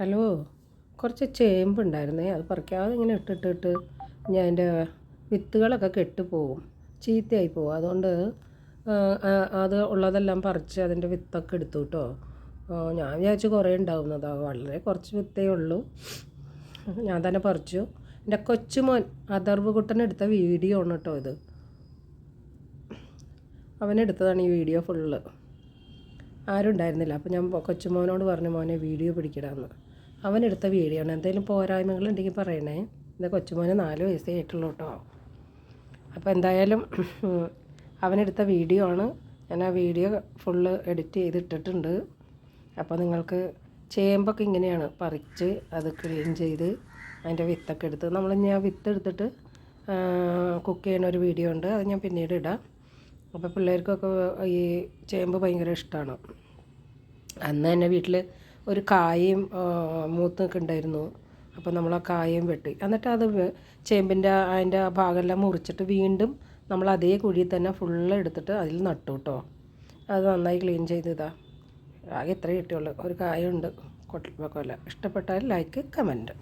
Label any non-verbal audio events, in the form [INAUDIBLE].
Hello കുറച്ച് ചേമ്പുണ്ടായിരുന്നേ. അത് പറിക്കാതെ ഇങ്ങനെ ഇട്ടിട്ടിട്ട് ഞാൻ എന്റെ വിത്തുകളൊക്കെ കെട്ടുപോകും ചീത്തയായി പോകും അതുകൊണ്ട് അത് ഉള്ളതെല്ലാം പറിച്ച് അതിന്റെ വിത്തൊക്കെ എടുത്തു കേട്ടോ. ഞാൻ വിചാരിച്ചു കുറേ ഉണ്ടാവുന്നതാണ് വളരെ കുറച്ച് വിത്തേ ഉള്ളൂ. ഞാൻ തന്നെ പറിച്ചു. എന്റെ കൊച്ചുമോൻ അതർവ് കുട്ടൻ എടുത്ത വീഡിയോ ആണ് കേട്ടോ ഇത്. അവനെടുത്തതാണ് ഈ വീഡിയോ ഫുള്ള്. ആരും ഉണ്ടായിരുന്നില്ല. അപ്പോൾ ഞാൻ കൊച്ചുമോനോട് പറഞ്ഞു മോനെ വീഡിയോ പിടിക്കടാന്ന്. അവനെടുത്ത വീഡിയോ ആണ്. എന്തെങ്കിലും പോരായ്മകളുണ്ടെങ്കിൽ പറയണേ. എന്റെ കൊച്ചുമോന് നാല് വയസ്സേ ആയിട്ടുള്ളൂ കേട്ടോ അപ്പോൾ എന്തായാലും [CLEARS THROAT] അവനെടുത്ത വീഡിയോ ആണ്. ഞാൻ ആ വീഡിയോ ഫുള്ള് എഡിറ്റ് ചെയ്തിട്ടിട്ടുണ്ട്. അപ്പോൾ നിങ്ങൾക്ക് ചേമ്പൊക്കെ ഇങ്ങനെയാണ്. പറിച്ച് അത് ക്ലീൻ ചെയ്ത് അതിന്റെ വിത്തൊക്കെ എടുത്ത്. നമ്മൾ ഞാൻ വിത്ത് എടുത്തിട്ട് കുക്ക് ചെയ്യുന്ന ഒരു വീഡിയോ ഉണ്ട്. അത് ഞാൻ പിന്നീട് ഇടാം. അപ്പോൾ പിള്ളേർക്കൊക്കെ ഈ ചേമ്പ് ഭയങ്കര ഇഷ്ടമാണ് അന്ന് തന്നെ വീട്ടിൽ ഒരു കായയും മൂത്തൊക്കെ ഉണ്ടായിരുന്നു. അപ്പോൾ നമ്മൾ ആ കായയും വെട്ടി. എന്നിട്ട് അത് ചേമ്പിന്റെ അതിന്റെ ഭാഗമെല്ലാം മുറിച്ചിട്ട് വീണ്ടും നമ്മൾ അതേ കുഴിയിൽ തന്നെ ഫുള്ള് എടുത്തിട്ട് അതിൽ നട്ടു കേട്ടോ അത് നന്നായി ക്ലീൻ ചെയ്തതാ ആകെ ഇത്രയേ കിട്ടിയുള്ളൂ. ഒരു കായുണ്ട്. കൊട്ടിൽ കൊല ഇഷ്ടപ്പെട്ടാൽ ലൈക്ക് കമന്റ്